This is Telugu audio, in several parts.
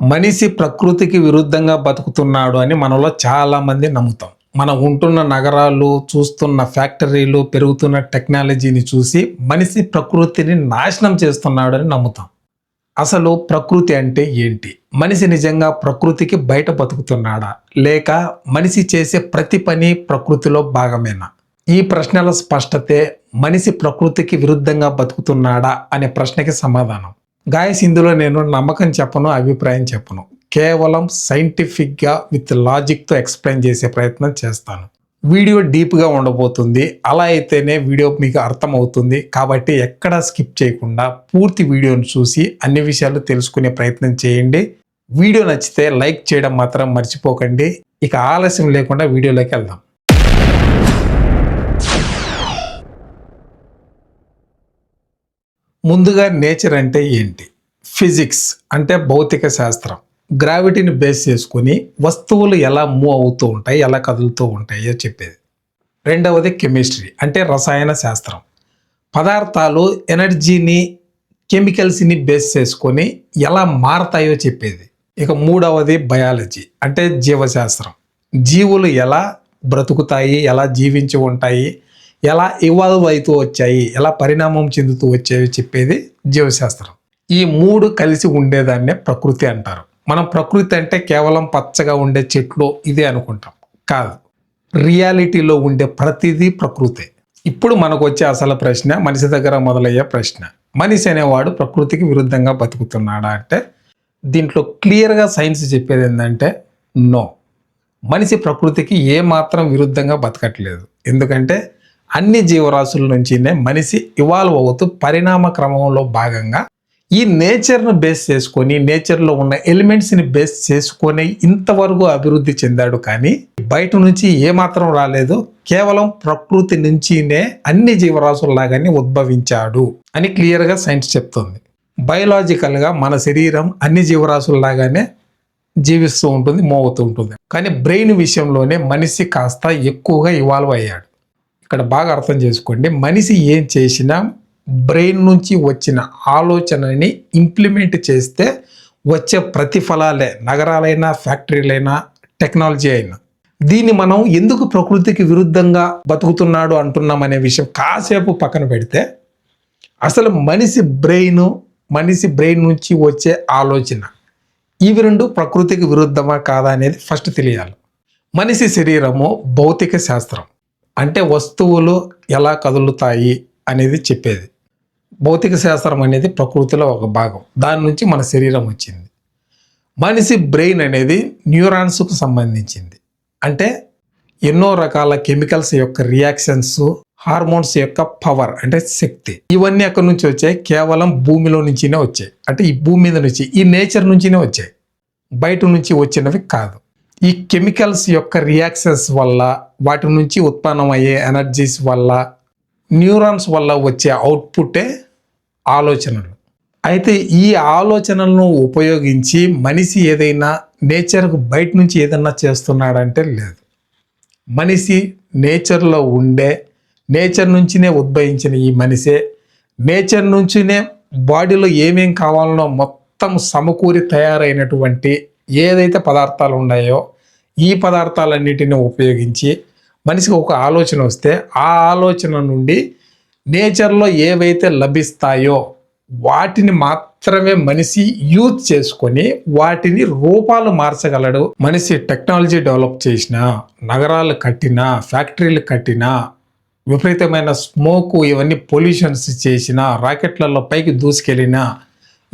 మనిషి ప్రకృతికి విరుద్ధంగా బతుకుతున్నాడు అని మనలో చాలామంది నమ్ముతాం. మనం ఉంటున్న నగరాలు చూస్తున్న ఫ్యాక్టరీలు పెరుగుతున్న టెక్నాలజీని చూసి మనిషి ప్రకృతిని నాశనం చేస్తున్నాడు అని నమ్ముతాం. అసలు ప్రకృతి అంటే ఏంటి? మనిషి నిజంగా ప్రకృతికి బయట బతుకుతున్నాడా? లేక మనిషి చేసే ప్రతి పని ప్రకృతిలో భాగమేనా? ఈ ప్రశ్నల స్పష్టతే మనిషి ప్రకృతికి విరుద్ధంగా బతుకుతున్నాడా అనే ప్రశ్నకి సమాధానం. గాయస్ ఇందులో నేను నమ్మకం చెప్పను అభిప్రాయం చెప్పను. కేవలం సైంటిఫిక్గా విత్ లాజిక్తో ఎక్స్ప్లెయిన్ చేసే ప్రయత్నం చేస్తాను. వీడియో డీప్గా ఉండబోతుంది. అలా అయితేనే వీడియో మీకు అర్థమవుతుంది. కాబట్టి ఎక్కడా స్కిప్ చేయకుండా పూర్తి వీడియోను చూసి అన్ని విషయాలు తెలుసుకునే ప్రయత్నం చేయండి. వీడియో నచ్చితే లైక్ చేయడం మాత్రం మర్చిపోకండి. ఇక ఆలస్యం లేకుండా వీడియోలోకి వెళ్దాం. ముందుగా నేచర్ అంటే ఏంటి? ఫిజిక్స్ అంటే భౌతిక శాస్త్రం. గ్రావిటీని బేస్ చేసుకొని వస్తువులు ఎలా మూవ్ అవుతూ ఉంటాయి ఎలా కదులుతూ ఉంటాయో చెప్పేది. రెండవది కెమిస్ట్రీ అంటే రసాయన శాస్త్రం. పదార్థాలు ఎనర్జీని కెమికల్స్ని బేస్ చేసుకొని ఎలా మారతాయో చెప్పేది. ఇక మూడవది బయాలజీ అంటే జీవశాస్త్రం. జీవులు ఎలా బ్రతుకుతాయి ఎలా జీవించి ఉంటాయి ఎలా ఇవాల్వ్ అవుతూ వచ్చాయి ఎలా పరిణామం చెందుతూ వచ్చాయో చెప్పేది జీవశాస్త్రం. ఈ మూడు కలిసి ఉండేదాన్నే ప్రకృతి అంటారు. మనం ప్రకృతి అంటే కేవలం పచ్చగా ఉండే చెట్లు ఇదే అనుకుంటాం. కాదు రియాలిటీలో ఉండే ప్రతిదీ ప్రకృతే. ఇప్పుడు మనకు వచ్చే అసలు ప్రశ్న మనిషి దగ్గర మొదలయ్యే ప్రశ్న. మనిషి అనేవాడు ప్రకృతికి విరుద్ధంగా బతుకుతున్నాడా అంటే దీంట్లో క్లియర్గా సైన్స్ చెప్పేది ఏంటంటే నో. మనిషి ప్రకృతికి ఏ మాత్రం విరుద్ధంగా బతకట్లేదు. ఎందుకంటే అన్ని జీవరాశుల నుంచినే మనిషి ఇవాల్వ్ అవుతూ పరిణామ క్రమంలో భాగంగా ఈ నేచర్ను బేస్ చేసుకొని నేచర్లో ఉన్న ఎలిమెంట్స్ని బేస్ చేసుకొని ఇంతవరకు అభివృద్ధి చెందాడు కానీ బయట నుంచి ఏమాత్రం రాలేదు. కేవలం ప్రకృతి నుంచినే అన్ని జీవరాశుల్లాగానే ఉద్భవించాడు అని క్లియర్గా సైన్స్ చెప్తుంది. బయలాజికల్గా మన శరీరం అన్ని జీవరాశుల్లాగానే జీవిస్తూ ఉంటుంది మోగుతూ ఉంటుంది. కానీ బ్రెయిన్ విషయంలోనే మనిషి కాస్త ఎక్కువగా ఇవాల్వ్ అయ్యాడు. ఇక్కడ బాగా అర్థం చేసుకోండి. మనిషి ఏం చేసినా బ్రెయిన్ నుంచి వచ్చిన ఆలోచనని ఇంప్లిమెంట్ చేస్తే వచ్చే ప్రతిఫలాలే నగరాలైనా ఫ్యాక్టరీలైనా టెక్నాలజీ అయినా. దీన్ని మనం ఎందుకు ప్రకృతికి విరుద్ధంగా బతుకుతున్నాడు అంటున్నాం అనే విషయం కాసేపు పక్కన పెడితే అసలు మనిషి బ్రెయిన్ మనిషి బ్రెయిన్ నుంచి వచ్చే ఆలోచన ఇవి రెండు ప్రకృతికి విరుద్ధమా కాదా అనేది ఫస్ట్ తెలియాలి. మనిషి శరీరము భౌతిక శాస్త్రం. అంటే వస్తువులు ఎలా కదులుతాయి అనేది చెప్పేది. భౌతిక శాస్త్రం అనేది ప్రకృతిలో ఒక భాగం. దాని నుంచి మన శరీరం వచ్చింది. మనిషి బ్రెయిన్ అనేది న్యూరాన్స్కు సంబంధించింది. అంటే ఎన్నో రకాల కెమికల్స్ యొక్క రియాక్షన్స్ హార్మోన్స్ యొక్క పవర్ అంటే శక్తి. ఇవన్నీ ఎక్కడి నుంచి వచ్చాయి. కేవలం భూమిలో నుంచినే వచ్చాయి. అంటే ఈ భూమి మీద నుంచి ఈ నేచర్ నుంచినే వచ్చాయి. బయట నుంచి వచ్చినవి కాదు. ఈ కెమికల్స్ యొక్క రియాక్షన్స్ వల్ల వాటి నుంచి ఉత్పన్నమయ్యే ఎనర్జీస్ వల్ల న్యూరాన్స్ వల్ల వచ్చే అవుట్పుట్టే ఆలోచనలు. అయితే ఈ ఆలోచనలను ఉపయోగించి మనిషి ఏదైనా నేచర్కు బయట నుంచి ఏదైనా చేస్తున్నాడంటే లేదు. మనిషి నేచర్లో ఉండే నేచర్ నుంచినే ఉద్భవించిన ఈ మనిషే నేచర్ నుంచినే బాడీలో ఏమేం కావాలనో మొత్తం సమకూరి తయారైనటువంటి ఏదైతే పదార్థాలు ఉన్నాయో ఈ పదార్థాలన్నిటిని ఉపయోగించి మనిషికి ఒక ఆలోచన వస్తే ఆ ఆలోచన నుండి నేచర్లో ఏవైతే లభిస్తాయో వాటిని మాత్రమే మనిషి యూజ్ చేసుకొని వాటిని రూపాలు మార్చగలడు. మనిషి టెక్నాలజీ డెవలప్ చేసిన నగరాలు కట్టినా ఫ్యాక్టరీలు కట్టినా విపరీతమైన స్మోక్ ఇవన్నీ పొల్యూషన్స్ చేసిన రాకెట్లలో పైకి దూసుకెళ్ళినా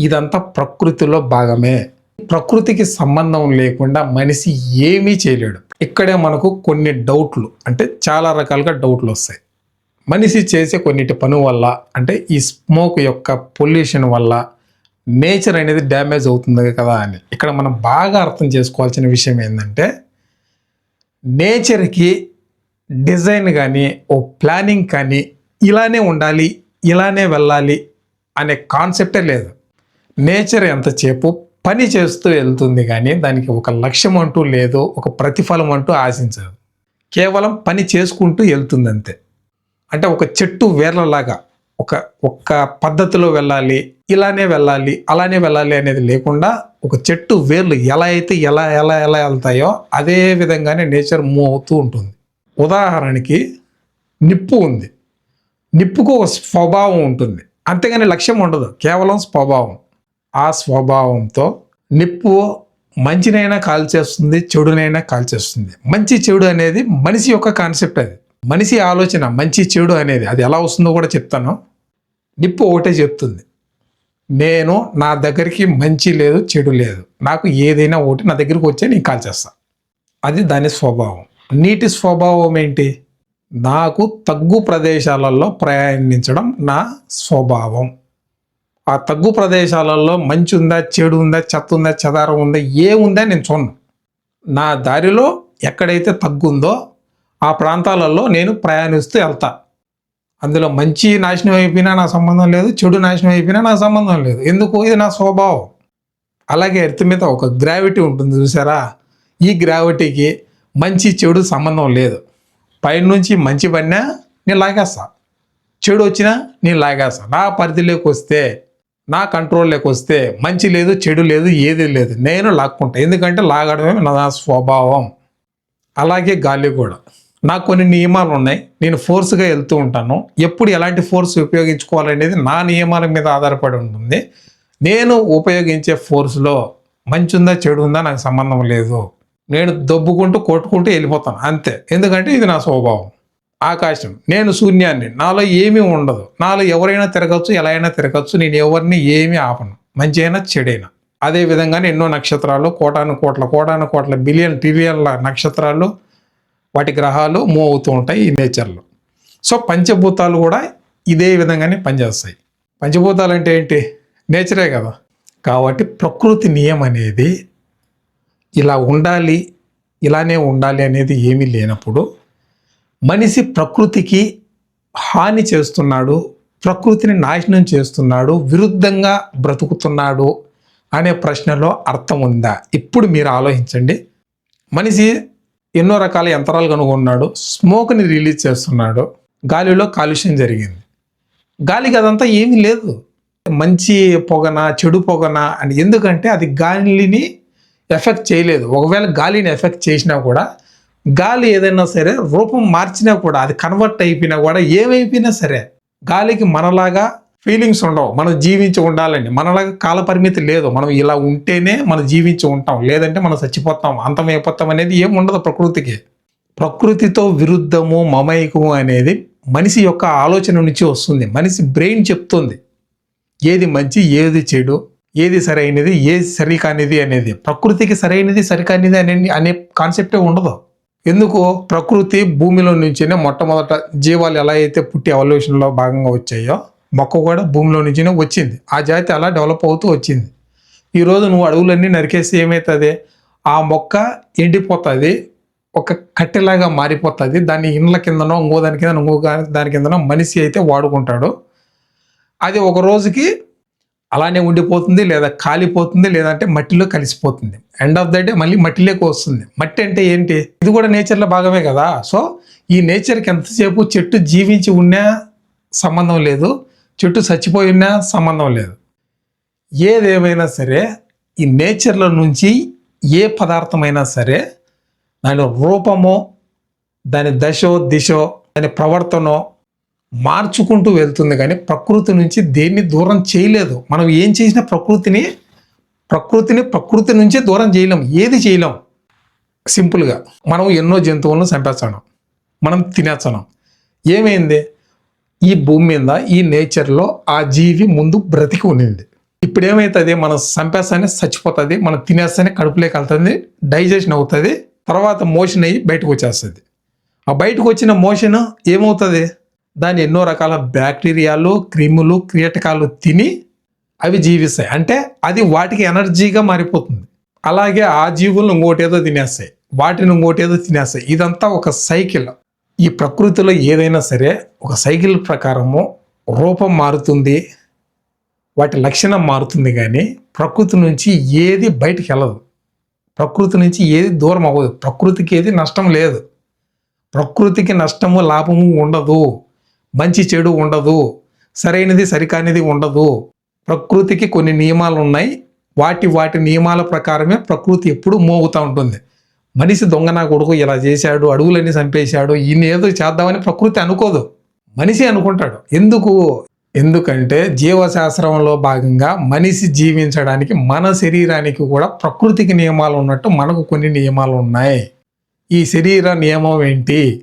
ఇదంతా ప్రకృతిలో భాగమే. ప్రకృతికి సంబంధం లేకుండా మనిషి ఏమీ చేయలేడు. ఇక్కడే మనకు కొన్ని డౌట్లు అంటే చాలా రకాలుగా డౌట్లు వస్తాయి. మనిషి చేసే కొన్నిటి పను వల్ల అంటే ఈ స్మోక్ యొక్క పొల్యూషన్ వల్ల నేచర్ అనేది డ్యామేజ్ అవుతుంది కదా అని. ఇక్కడ మనం బాగా అర్థం చేసుకోవాల్సిన విషయం ఏంటంటే నేచర్కి డిజైన్ కానీ ఓ ప్లానింగ్ కానీ ఇలానే ఉండాలి ఇలానే వెళ్ళాలి అనే కాన్సెప్టే లేదు. నేచర్ ఎంతసేపు పని చేస్తూ వెళ్తుంది కానీ దానికి ఒక లక్ష్యం అంటూ లేదు ఒక ప్రతిఫలం అంటూ ఆశించదు. కేవలం పని చేసుకుంటూ వెళ్తుంది అంతే అంటే ఒక చెట్టు వేర్లలాగా ఒక ఒక్క పద్ధతిలో వెళ్ళాలి ఇలానే వెళ్ళాలి అలానే వెళ్ళాలి అనేది లేకుండా ఒక చెట్టు వేర్లు ఎలా అయితే ఎలా ఎలా ఎలా వెళ్తాయో అదే విధంగానే నేచర్ మూవ్ అవుతూ ఉంటుంది. ఉదాహరణకి నిప్పు ఉంది. నిప్పుకు ఒక స్వభావం ఉంటుంది. అంతేగాని లక్ష్యం ఉండదు. కేవలం స్వభావం. ఆ స్వభావంతో నిప్పు మంచినైనా కాల్చేస్తుంది చెడునైనా కాల్చేస్తుంది. మంచి చెడు అనేది మనిషి యొక్క కాన్సెప్ట్ అది. మనిషి ఆలోచన మంచి చెడు అనేది అది ఎలా వస్తుందో కూడా చెప్తాను. నిప్పు ఒకటే చెప్తుంది. నేను నా దగ్గరికి మంచి లేదు చెడు లేదు. నాకు ఏదైనా ఒకటి నా దగ్గరికి వచ్చే నేను కాల్చేస్తా. అది దాని స్వభావం. నీటి స్వభావం ఏంటి? నాకు తగ్గు ప్రదేశాలలో ప్రయాణించడం నా స్వభావం. ఆ తగ్గు ప్రదేశాలలో మంచి ఉందా చెడు ఉందా చెత్త ఉందా చెదారం ఉందా ఏముందా నేను చూడను. నా దారిలో ఎక్కడైతే తగ్గుందో ఆ ప్రాంతాలలో నేను ప్రయాణిస్తూ వెళ్తా. అందులో మంచి నాశనం అయిపోయినా నా సంబంధం లేదు చెడు నాశనం అయిపోయినా నా సంబంధం లేదు. ఎందుకు? ఇది నా స్వభావం. అలాగే ఎర్త్ మీద ఒక గ్రావిటీ ఉంటుంది చూసారా? ఈ గ్రావిటీకి మంచి చెడు సంబంధం లేదు. పైనుంచి మంచి పడినా నేను లాగేస్తా. చెడు వచ్చినా నేను లాగేస్తా. నా పరిధిలోకి వస్తే నా కంట్రోల్లోకి వస్తే మంచి లేదు చెడు లేదు ఏది లేదు నేను లాక్కుంటా. ఎందుకంటే లాగడమే నా స్వభావం. అలాగే గాలి కూడా నాకు కొన్ని నియమాలు ఉన్నాయి. నేను ఫోర్స్గా వెళ్తూ ఉంటాను. ఎప్పుడు ఎలాంటి ఫోర్స్ ఉపయోగించుకోవాలనేది నా నియమాల మీద ఆధారపడి ఉంటుంది. నేను ఉపయోగించే ఫోర్స్లో మంచి ఉందా చెడు ఉందా నాకు సంబంధం లేదు. నేను దొబ్బుకుంటూ కొట్టుకుంటూ వెళ్ళిపోతాను. అంతే. ఎందుకంటే ఇది నా స్వభావం. ఆకాశం. నేను శూన్యాన్ని. నాలో ఏమీ ఉండదు. నాలో ఎవరైనా తిరగచ్చు ఎలా అయినా తిరగచ్చు. నేను ఎవరిని ఏమీ ఆపను. మంచి అయినా చెడైనా. అదే విధంగానే ఎన్నో నక్షత్రాలు కోటాను కోట్ల కోటాను కోట్ల బిలియన్ ట్రిలియన్ల నక్షత్రాలు వాటి గ్రహాలు మూవ్ అవుతూ ఉంటాయి ఈ నేచర్లో. సో పంచభూతాలు కూడా ఇదే విధంగానే పనిచేస్తాయి. పంచభూతాలు అంటే ఏంటి? నేచరే కదా. కాబట్టి ప్రకృతి నియమం అనేది ఇలా ఉండాలి ఇలానే ఉండాలి అనేది ఏమీ లేనప్పుడు మనిషి ప్రకృతికి హాని చేస్తున్నాడు ప్రకృతిని నాశనం చేస్తున్నాడు విరుద్ధంగా బ్రతుకుతున్నాడు అనే ప్రశ్నలో అర్థం ఉందా? ఇప్పుడు మీరు ఆలోచించండి. మనిషి ఎన్నో రకాల యంత్రాలు కనుగొన్నాడు స్మోక్ని రిలీజ్ చేస్తున్నాడు గాలిలో కాలుష్యం జరిగింది. గాలికి అదంతా ఏమీ లేదు. మంచి పొగన చెడు పొగన అని ఎందుకంటే అది గాలిని ఎఫెక్ట్ చేయలేదు. ఒకవేళ గాలిని ఎఫెక్ట్ చేసినా కూడా గాలి ఏదైనా సరే రూపం మార్చినా కూడా అది కన్వర్ట్ అయిపోయినా కూడా ఏమైపోయినా సరే గాలికి మనలాగా ఫీలింగ్స్ ఉండవు. మనం జీవించి ఉండాలండి. మనలాగా కాలపరిమితి లేదు. మనం ఇలా ఉంటేనే మనం జీవించి ఉంటాం. లేదంటే మనం చచ్చిపోతాం. అంతమైపోతాం అనేది ఏమి ఉండదు ప్రకృతికి. ప్రకృతితో విరుద్ధము మమైకము అనేది మనిషి యొక్క ఆలోచన నుంచి వస్తుంది. మనిషి బ్రెయిన్ చెప్తుంది. ఏది మంచి ఏది చెడు ఏది సరైనది ఏది సరికానిది అనేది. ప్రకృతికి సరైనది సరికానిది అనే అనే కాన్సెప్టే ఉండదు. ఎందుకు ప్రకృతి భూమిలో నుంచినే మొట్టమొదట జీవాలు ఎలా అయితే పుట్టి ఎవల్యూషన్లో భాగంగా వచ్చాయో మొక్క కూడా భూమిలో నుంచినే వచ్చింది. ఆ జాతి అలా డెవలప్ అవుతూ వచ్చింది. ఈరోజు నువ్వు అడవులన్నీ నరికేసి ఏమవుతుంది ఆ మొక్క ఎండిపోతుంది ఒక కట్టెలాగా మారిపోతుంది. దాన్ని ఇండ్ల కిందనో ఇంకో దాని కింద ఇంకో దాని కిందనో మనిషి అయితే వాడుకుంటాడు. అది ఒక రోజుకి అలానే ఉండిపోతుంది లేదా కాలిపోతుంది లేదంటే మట్టిలో కలిసిపోతుంది. ఎండ్ ఆఫ్ ద డే మళ్ళీ మట్టిలోకి వస్తుంది. మట్టి అంటే ఏంటి? ఇది కూడా నేచర్లో భాగమే కదా. సో ఈ నేచర్కి ఎంతసేపు చెట్టు జీవించి ఉన్నా సంబంధం లేదు. చెట్టు చచ్చిపోయి ఉన్నా సంబంధం లేదు. ఏదేమైనా సరే ఈ నేచర్లో నుంచి ఏ పదార్థమైనా సరే దాని రూపమో దాని దశో దిశో దాని ప్రవర్తనో మార్చుకుంటూ వెళ్తుంది కానీ ప్రకృతి నుంచి దేన్ని దూరం చేయలేదు. మనం ఏం చేసినా ప్రకృతిని ప్రకృతిని ప్రకృతి నుంచే దూరం చేయలేం. ఏది చేయలేం? సింపుల్గా మనం ఎన్నో జంతువులను చంపేస్తాం మనం తినేస్తున్నాం. ఏమైంది? ఈ భూమి మీద ఈ నేచర్లో ఆ జీవి ముందు బ్రతికి ఉండింది. ఇప్పుడు ఏమవుతుంది మనం చంపేస్తానే చచ్చిపోతుంది మనం తినేస్తానే కడుపులోకి వెళ్తుంది డైజెషన్ అవుతుంది తర్వాత మోషన్ అయ్యి బయటకు వచ్చేస్తుంది. ఆ బయటకు వచ్చిన మోషన్ ఏమవుతుంది? దాన్ని ఎన్నో రకాల బ్యాక్టీరియాలు క్రిములు కీటకాలు తిని అవి జీవిస్తాయి. అంటే అది వాటికి ఎనర్జీగా మారిపోతుంది. అలాగే ఆ జీవులను ఇంకోటేదో తినేస్తాయి. వాటిని ఇంకోటేదో తినేస్తాయి. ఇదంతా ఒక సైకిల్. ఈ ప్రకృతిలో ఏదైనా సరే ఒక సైకిల్ ప్రకారము రూపం మారుతుంది వాటి లక్షణం మారుతుంది కానీ ప్రకృతి నుంచి ఏది బయటికి వెళ్ళదు. ప్రకృతి నుంచి ఏది దూరం అవ్వదు. ప్రకృతికి ఏది నష్టం లేదు. ప్రకృతికి నష్టము లాభము ఉండదు. మంచి చెడు ఉండదు సరైనది సరికానిది ఉండదు. ప్రకృతికి కొన్ని నియమాలు ఉన్నాయి. వాటి వాటి నియమాల ప్రకారమే ప్రకృతి ఎప్పుడు మోగుతూ ఉంటుంది. మనిషి దొంగ నా కొడుకు ఇలా చేశాడు అడుగులన్నీ చంపేశాడు ఈయన ఏదో చేద్దామని ప్రకృతి అనుకోదు. మనిషి అనుకుంటాడు. ఎందుకు? ఎందుకంటే జీవశాస్త్రంలో భాగంగా మనిషి జీవించడానికి మన శరీరానికి కూడా ప్రకృతికి నియమాలు ఉన్నట్టు మనకు కొన్ని నియమాలు ఉన్నాయి. ఈ శరీర నియమం ఏంటి?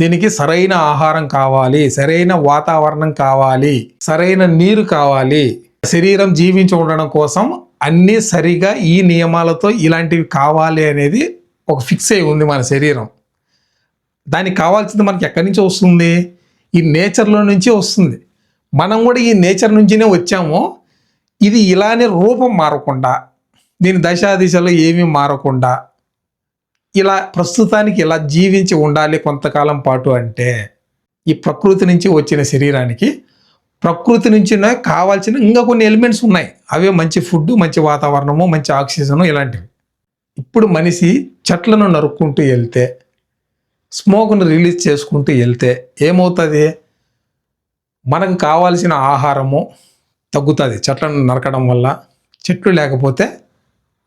దీనికి సరైన ఆహారం కావాలి సరైన వాతావరణం కావాలి సరైన నీరు కావాలి. శరీరం జీవించి ఉండడం కోసం అన్నీ సరిగా ఈ నియమాలతో ఇలాంటివి కావాలి అనేది ఒక ఫిక్స్ అయి ఉంది మన శరీరం. దానికి కావాల్సింది మనకి ఎక్కడి నుంచి వస్తుంది? ఈ నేచర్లో నుంచి వస్తుంది. మనం కూడా ఈ నేచర్ నుంచినే వచ్చాము ఇది ఇలానే రూపం మారకుండా దీని దశా దిశలో ఏమీ మారకుండా ఇలా ప్రస్తుతానికి ఇలా జీవించి ఉండాలి కొంతకాలం పాటు అంటే ఈ ప్రకృతి నుంచి వచ్చిన శరీరానికి ప్రకృతి నుంచి కావాల్సిన ఇంకా కొన్ని ఎలిమెంట్స్ ఉన్నాయి. అవే మంచి ఫుడ్ మంచి వాతావరణము మంచి ఆక్సిజను ఇలాంటివి. ఇప్పుడు మనిషి చెట్లను నరుక్కుంటూ వెళ్తే స్మోక్ను రిలీజ్ చేసుకుంటూ వెళ్తే ఏమవుతుంది? మనకు కావాల్సిన ఆహారము తగ్గుతుంది. చెట్లను నరకడం వల్ల చెట్లు లేకపోతే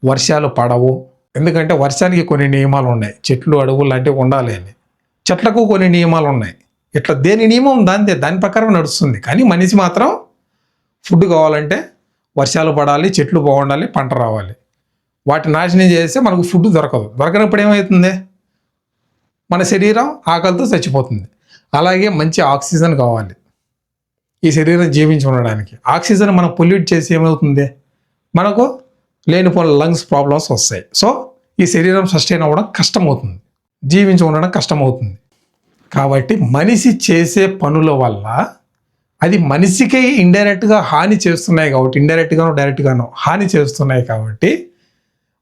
వర్షాలు పడవు. ఎందుకంటే వర్షానికి కొన్ని నియమాలు ఉన్నాయి చెట్లు అడవులు లాంటివి ఉండాలి అని. చెట్లకు కొన్ని నియమాలు ఉన్నాయి ఇట్లా దేని నియమం? దానిదే దాని ప్రకారం నడుస్తుంది. కానీ మనిషి మాత్రం ఫుడ్ కావాలంటే వర్షాలు పడాలి చెట్లు బాగుండాలి పంట రావాలి. వాటి నాశనం చేస్తే మనకు ఫుడ్ దొరకదు. దొరకనప్పుడు ఏమవుతుంది మన శరీరం ఆకలితో చచ్చిపోతుంది. అలాగే మంచి ఆక్సిజన్ కావాలి. ఈ శరీరం జీవించి ఉండడానికి. ఆక్సిజన్ మనం పొల్యూట్ చేసి ఏమవుతుంది? మనకు లేనిపోయిన లంగ్స్ ప్రాబ్లమ్స్ వస్తాయి. సో ఈ శరీరం సస్టైన్ అవ్వడం కష్టమవుతుంది. జీవించి ఉండడం కష్టమవుతుంది. కాబట్టి మనిషి చేసే పనుల వల్ల అది మనిషికి ఇండైరెక్ట్గా హాని చేస్తున్నాయి కాబట్టి ఇండైరెక్ట్గానో డైరెక్ట్గానో హాని చేస్తున్నాయి కాబట్టి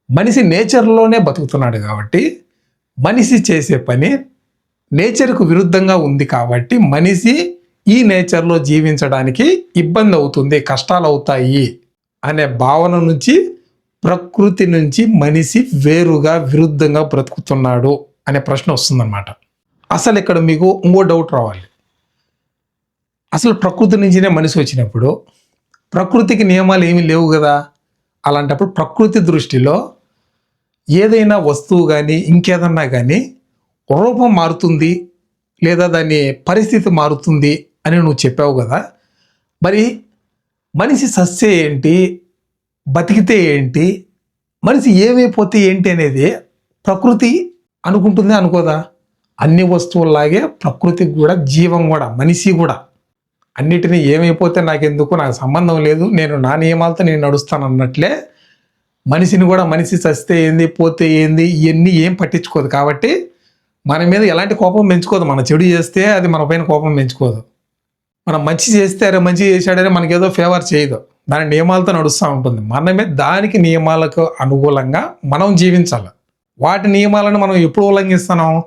మనిషి నేచర్లోనే బతుకుతున్నాడు కాబట్టి మనిషి చేసే పని నేచర్కు విరుద్ధంగా ఉంది కాబట్టి మనిషి ఈ నేచర్లో జీవించడానికి ఇబ్బంది అవుతుంది కష్టాలు అవుతాయి అనే భావన నుంచి ప్రకృతి నుంచి మనిషి వేరుగా విరుద్ధంగా బ్రతుకుతున్నాడు అనే ప్రశ్న వస్తుందన్నమాట. అసలు ఇక్కడ మీకు ఇంకో డౌట్ రావాలి. అసలు ప్రకృతి నుంచినే మనిషి వచ్చినప్పుడు ప్రకృతికి నియమాలు ఏమీ లేవు కదా? అలాంటప్పుడు ప్రకృతి దృష్టిలో ఏదైనా వస్తువు కానీ ఇంకేదన్నా కానీ రూపం మారుతుంది లేదా దాని పరిస్థితి మారుతుంది అని నువ్వు చెప్పావు కదా. మరి మనిషి సస్య ఏంటి? బతికితే ఏంటి? మనిషి ఏమైపోతే ఏంటి అనేది ప్రకృతి అనుకుంటుంది అనుకోదా? అన్ని వస్తువుల్లాగే ప్రకృతికి కూడా జీవం కూడా మనిషి కూడా. అన్నిటినీ ఏమైపోతే నాకెందుకు? నాకు సంబంధం లేదు. నేను నా నియమాలతో నేను నడుస్తాను అన్నట్లే మనిషిని కూడా మనిషి చస్తే ఏంది పోతే ఏంది ఇవన్నీ ఏం పట్టించుకోదు. కాబట్టి మన మీద ఎలాంటి కోపం పెంచుకోదు. మన చెడు చేస్తే అది మన పైన కోపం పెంచుకోదు. మనం మంచి చేస్తే అరే మంచి చేశాడని మనకి ఏదో ఫేవర్ చేయదు. దాని నియమాలతో నడుస్తూ ఉంటుంది. మనమే దానికి నియమాలకు అనుకూలంగా మనం జీవించాలి. వాటి నియమాలను మనం ఎప్పుడు ఉల్లంఘిస్తున్నాం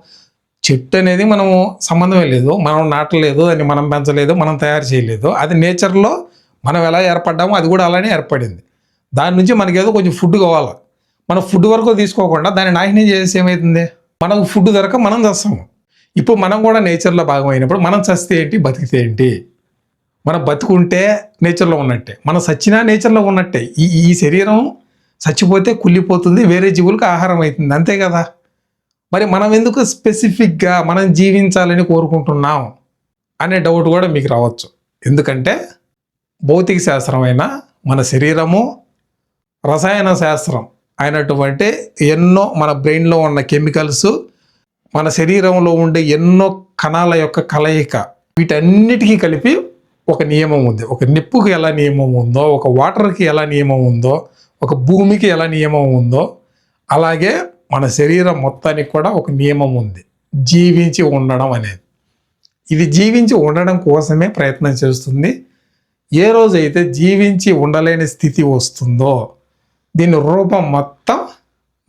చెట్టు అనేది మనము సంబంధమే లేదు. మనం నాటలేదు దాన్ని మనం పెంచలేదు మనం తయారు చేయలేదు. అది నేచర్లో మనం ఎలా ఏర్పడ్డామో అది కూడా అలానే ఏర్పడింది. దాని నుంచి మనకి ఏదో కొంచెం ఫుడ్ కావాలి. మనం ఫుడ్ వరకు తీసుకోకుండా దాన్ని నాశనం చేసి ఏమవుతుంది మనకు ఫుడ్ దొరక మనం చస్తాము. ఇప్పుడు మనం కూడా నేచర్లో భాగమైనప్పుడు మనం చస్తే ఏంటి? బతికితే ఏంటి? మనం బతుకుంటే నేచర్లో ఉన్నట్టే మనం సచ్చినా నేచర్లో ఉన్నట్టే. ఈ ఈ శరీరం చచ్చిపోతే కుళ్ళిపోతుంది వేరే జీవులకు ఆహారం అవుతుంది అంతే కదా? మరి మనం ఎందుకు స్పెసిఫిక్గా మనం జీవించాలని కోరుకుంటున్నాం అనే డౌట్ కూడా మీకు రావచ్చు. ఎందుకంటే భౌతిక శాస్త్రమైన మన శరీరము రసాయన శాస్త్రం అయినటువంటి ఎన్నో మన బ్రెయిన్లో ఉన్న కెమికల్స్ మన శరీరంలో ఉండే ఎన్నో కణాల యొక్క కలయిక వీటన్నిటికీ కలిపి ఒక నియమం ఉంది. ఒక నిప్పుకి ఎలా నియమం ఉందో ఒక వాటర్కి ఎలా నియమం ఉందో ఒక భూమికి ఎలా నియమం ఉందో అలాగే మన శరీరం మొత్తానికి కూడా ఒక నియమం ఉంది. జీవించి ఉండడం అనేది. ఇది జీవించి ఉండడం కోసమే ప్రయత్నం చేస్తుంది. ఏ రోజైతే జీవించి ఉండలేని స్థితి వస్తుందో దీని రూపం మొత్తం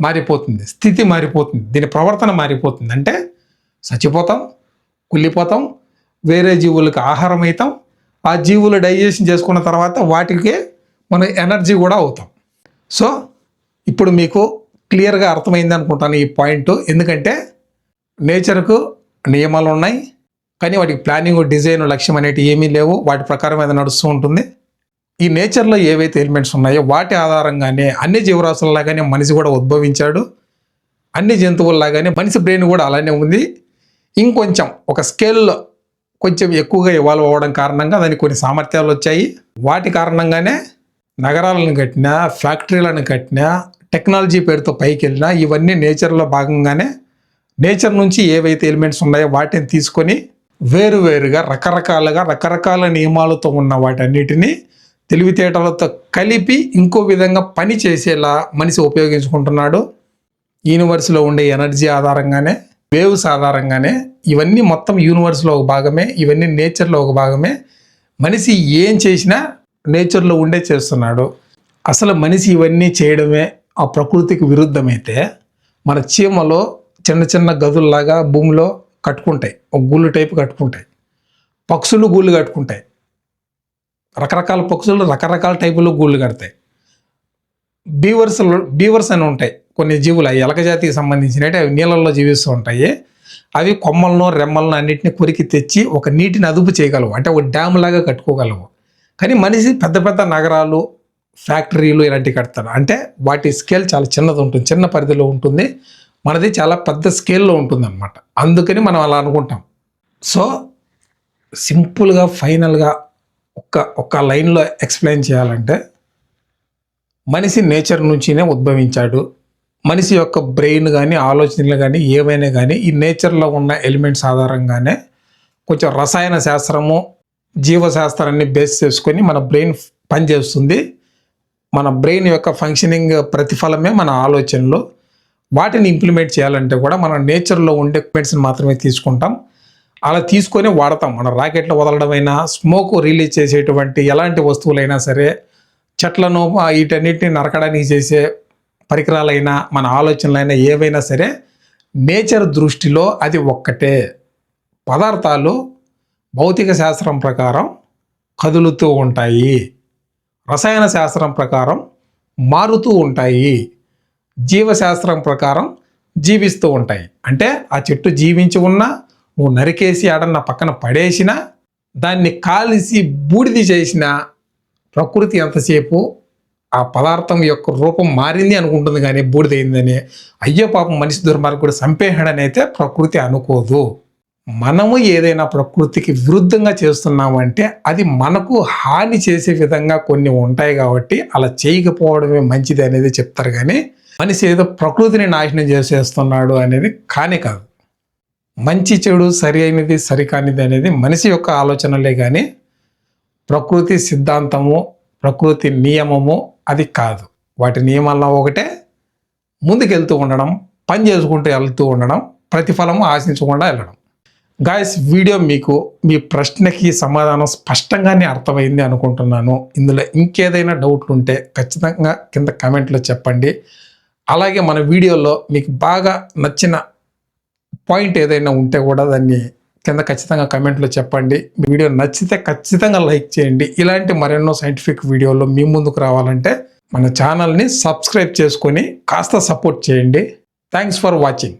మారిపోతుంది. స్థితి మారిపోతుంది. దీని ప్రవర్తన మారిపోతుంది. అంటే చచ్చిపోతాం కుళ్ళిపోతాం వేరే జీవులకు ఆహారం అవుతాం ఆ జీవులు డైజెషన్ చేసుకున్న తర్వాత వాటికి మన ఎనర్జీ కూడా అవుతాం. సో ఇప్పుడు మీకు క్లియర్గా అర్థమైంది అనుకుంటాను ఈ పాయింట్. ఎందుకంటే నేచర్కు నియమాలు ఉన్నాయి. కానీ వాటికి ప్లానింగ్ డిజైన్ లక్ష్యం అనేటివి ఏమీ లేవు. వాటి ప్రకారం అది నడుస్తూ ఉంటుంది. ఈ నేచర్లో ఏవైతే ఎలిమెంట్స్ ఉన్నాయో వాటి ఆధారంగానే అన్ని జీవరాశులలాగానే మనిషి కూడా ఉద్భవించాడు. అన్ని జంతువుల్లాగానే మనిషి బ్రెయిన్ కూడా అలానే ఉంది. ఇంకొంచెం ఒక స్కేల్లో కొంచెం ఎక్కువగా ఇవాల్వ్ అవ్వడం కారణంగా దానికి కొన్ని సామర్థ్యాలు వచ్చాయి. వాటి కారణంగానే నగరాలను కట్టినా ఫ్యాక్టరీలను కట్టినా టెక్నాలజీ పేరుతో పైకి వెళ్ళినా ఇవన్నీ నేచర్లో భాగంగానే నేచర్ నుంచి ఏవైతే ఎలిమెంట్స్ ఉన్నాయో వాటిని తీసుకొని వేరువేరుగా రకరకాలుగా రకరకాల నియమాలతో ఉన్న వాటన్నిటిని తెలివితేటలతో కలిపి ఇంకో విధంగా పని చేసేలా మనిషి ఉపయోగించుకుంటున్నాడు. యూనివర్స్లో ఉండే ఎనర్జీ ఆధారంగానే వేవ్స్ ఆధారంగానే ఇవన్నీ మొత్తం యూనివర్స్లో ఒక భాగమే ఇవన్నీ నేచర్లో ఒక భాగమే. మనిషి ఏం చేసినా నేచర్లో ఉండే చేస్తున్నాడు. అసలు మనిషి ఇవన్నీ చేయడమే ఆ ప్రకృతికి విరుద్ధమైతే మన చీమలో చిన్న చిన్న గదుల్లాగా భూమిలో కట్టుకుంటాయి. ఒక గూళ్ళు టైపు కట్టుకుంటాయి. పక్షులు గూళ్ళు కట్టుకుంటాయి. రకరకాల పక్షులు రకరకాల టైపులో గూళ్ళు కడతాయి. బీవర్స్ బీవర్స్ అని ఉంటాయి. కొన్ని జీవులు అవి ఎలక జాతికి సంబంధించినవి అవి నీళ్ళల్లో జీవిస్తూ ఉంటాయి. అవి కొమ్మలను రెమ్మలను అన్నిటిని కొరికి తెచ్చి ఒక నీటిని అదుపు చేయగలవు. అంటే ఒక డ్యామ్ లాగా కట్టుకోగలవు. కానీ మనిషి పెద్ద పెద్ద నగరాలు ఫ్యాక్టరీలు ఇలాంటివి కడతాడు అంటే వాటి స్కేల్ చాలా చిన్నది ఉంటుంది. చిన్న పరిధిలో ఉంటుంది. మనది చాలా పెద్ద స్కేల్లో ఉంటుంది అనమాట అందుకని మనం అలా అనుకుంటాం. సో సింపుల్గా ఫైనల్గా ఒక్క ఒక్క లైన్లో ఎక్స్ప్లెయిన్ చేయాలంటే మనిషి నేచర్ నుంచినే ఉద్భవించాడు. మనిషి యొక్క బ్రెయిన్ కానీ ఆలోచనలు కానీ ఏవైనా కానీ ఈ నేచర్లో ఉన్న ఎలిమెంట్స్ ఆధారంగానే కొంచెం రసాయన శాస్త్రము జీవశాస్త్రాన్ని బేస్ చేసుకొని మన బ్రెయిన్ పనిచేస్తుంది. మన బ్రెయిన్ యొక్క ఫంక్షనింగ్ ప్రతిఫలమే మన ఆలోచనలు. వాటిని ఇంప్లిమెంట్ చేయాలంటే కూడా మనం నేచర్లో ఉండే ఎక్విప్మెంట్స్ని మాత్రమే తీసుకుంటాం. అలా తీసుకొని వాడతాం. మన రాకెట్లు వదలడమైనా స్మోక్ రిలీజ్ చేసేటువంటి ఎలాంటి వస్తువులైనా సరే చెట్లను వీటన్నిటిని నరకడానికి చేసే పరికరాలైనా మన ఆలోచనలైనా ఏవైనా సరే నేచర్ దృష్టిలో అది ఒక్కటే. పదార్థాలు భౌతిక శాస్త్రం ప్రకారం కదులుతూ ఉంటాయి. రసాయన శాస్త్రం ప్రకారం మారుతూ ఉంటాయి. జీవశాస్త్రం ప్రకారం జీవిస్తూ ఉంటాయి. అంటే ఆ చెట్టు జీవించి ఉన్నా నువ్వు నరికేసి ఆడన్న పక్కన పడేసినా దాన్ని కాలిసి బూడిది చేసిన ప్రకృతి ఎంతసేపు ఆ పదార్థం యొక్క రూపం మారింది అనుకుంటుంది కానీ బూడిదైందని. అయ్యో పాపం మనిషి దుర్మార్గుడు చంపేశాడని అయితే ప్రకృతి అనుకోదు. మనము ఏదైనా ప్రకృతికి విరుద్ధంగా చేస్తున్నామంటే అది మనకు హాని చేసే విధంగా కొన్ని ఉంటాయి కాబట్టి అలా చేయకపోవడమే మంచిది అనేది చెప్తారు కానీ మనిషి ఏదో ప్రకృతిని నాశనం చేసేస్తున్నాడు అనేది కానే కాదు. మంచి చెడు సరి అయినది సరికానిది అనేది మనిషి యొక్క ఆలోచనలే కానీ ప్రకృతి సిద్ధాంతము ప్రకృతి నియమము అది కాదు. వాటి నియమాల్లో ఒకటే ముందుకెళ్తూ ఉండడం పని చేసుకుంటూ వెళ్తూ ఉండడం ప్రతిఫలము ఆశించకుండా వెళ్ళడం. గాయస్ వీడియో మీకు మీ ప్రశ్నకి సమాధానం స్పష్టంగానే అర్థమైంది అనుకుంటున్నాను. ఇందులో ఇంకేదైనా డౌట్లు ఉంటే ఖచ్చితంగా కింద కామెంట్లో చెప్పండి. అలాగే మన వీడియోలో మీకు బాగా నచ్చిన పాయింట్ ఏదైనా ఉంటే కూడా దాన్ని కింద ఖచ్చితంగా కమెంట్లో చెప్పండి. వీడియో నచ్చితే ఖచ్చితంగా లైక్ చేయండి. ఇలాంటి మరెన్నో సైంటిఫిక్ వీడియోలు మీ ముందుకు రావాలంటే మన ఛానల్ని సబ్స్క్రైబ్ చేసుకొని కాస్త సపోర్ట్ చేయండి. Thanks for watching.